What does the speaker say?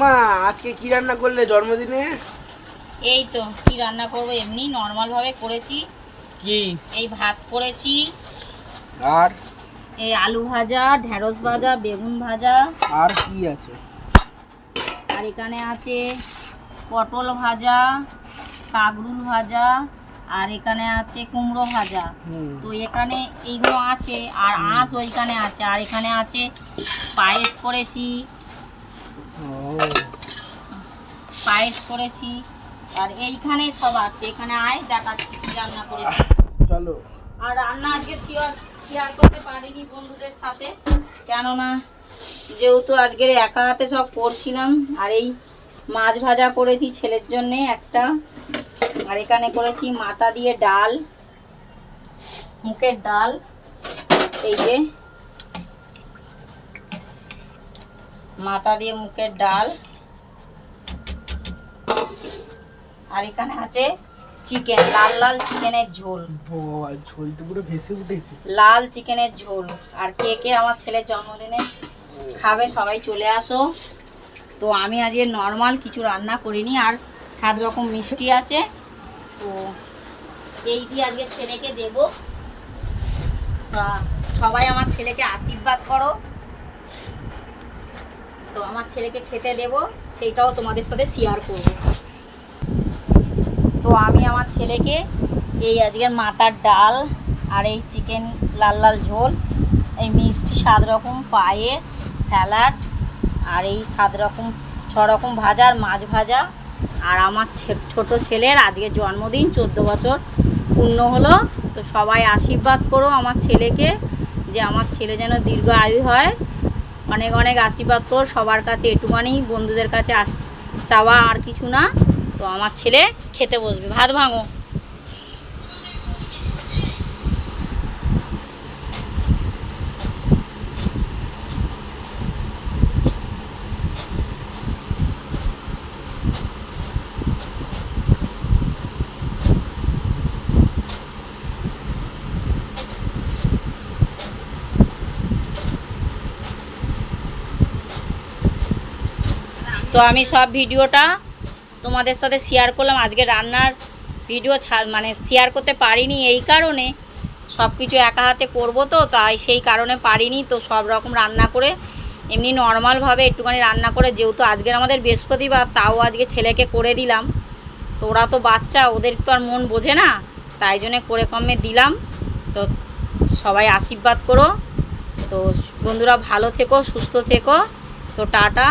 মা আজকে কি রান্না করলে জন্মদিনে? এই তো কি রান্না করব? এমনি নর্মাল ভাবে করেছি। কি? এই ভাত করেছি। আর? এই আলু ভাজা ঢেঁড়স ভাজা বেগুন ভাজা। আর কি আছে? আর এখানে আছে পটল ভাজা কাগরুল ভাজা আর এখানে আছে কুমড়ো ভাজা। তো এখানে এইগুলো আছে আর আঁশ ওইখানে আছে। আর এখানে আছে পায়েস করেছি। পায়েস করেছি আর এইখানে সব আছে। এখানে আয় দেখাচ্ছি কি রান্না করেছি। চলো। আর রান্না আজকে শেয়ার শেয়ার করতে পারিনি বন্ধুদের সাথে। কেননা যেহেতু আজকের একা হাতে সব করছিলাম আর এই মাছ ভাজা করেছি ছেলের জন্যে একটা। আর এখানে করেছি মাথা দিয়ে ডাল মুখের ডাল এই যে মাথা দিয়ে মুখের ডাল। আর এখানে আছে চিকেন লাল লাল চিকেনের ঝোল। ঝোল তো পুরো ভেসে উঠেছে। লাল চিকেনের ঝোল। আর কে কে আমার ছেলের জন্মদিনে খাবে সবাই চলে আসো। তো আমি আজকে নর্মাল কিছু রান্না করিনি আর সাত রকম মিষ্টি আছে। তো এই দিয়ে আজকে ছেলেকে দেব। সবাই আমার ছেলেকে আশীর্বাদ করো। তো আমার ছেলেকে খেতে দেব, সেইটাও তোমাদের সাথে শেয়ার করব। তো আমি আমার ছেলেকে এই আজকের মাথার ডাল আর এই চিকেন লাল লাল ঝোল, এই মিষ্টি সাত রকম পায়েস স্যালাড আর এই সাত রকম, ছ রকম ভাজা আর মাছ ভাজা। আর আমার ছোট ছেলের আজকে জন্মদিন, চোদ্দ বছর পূর্ণ হলো। তো সবাই আশীর্বাদ করো আমার ছেলেকে, যে আমার ছেলে যেন দীর্ঘ আয়ু হয়। অনেক অনেক আশীর্বাদ করো সবার কাছে এটুখানি বন্ধুদের কাছে আস, চাওয়া আর কিছু না। তো আমার ছেলে খেতে বসবে, ভাত ভাঙো। তো আমি সব ভিডিওটা তোমাদের সাথে শেয়ার করলাম। আজকে রান্নার ভিডিও ছাড় মানে শেয়ার করতে পারিনি এই কারণে। সব কিছু একা হাতে করব তো, তাই সেই কারণে পারিনি। তো সব রকম রান্না করে এমনি নর্মালভাবে একটুখানি রান্না করে, যেহেতু আজকের আমাদের বৃহস্পতিবার, তাও আজকে ছেলেকে করে দিলাম। তো ওরা তো বাচ্চা, ওদের তো আর মন বোঝে না। তাই জন্যে করে কমে দিলাম। তো সবাই আশীর্বাদ করো। তো বন্ধুরা ভালো থেকো, সুস্থ থেকো। তো টাটা।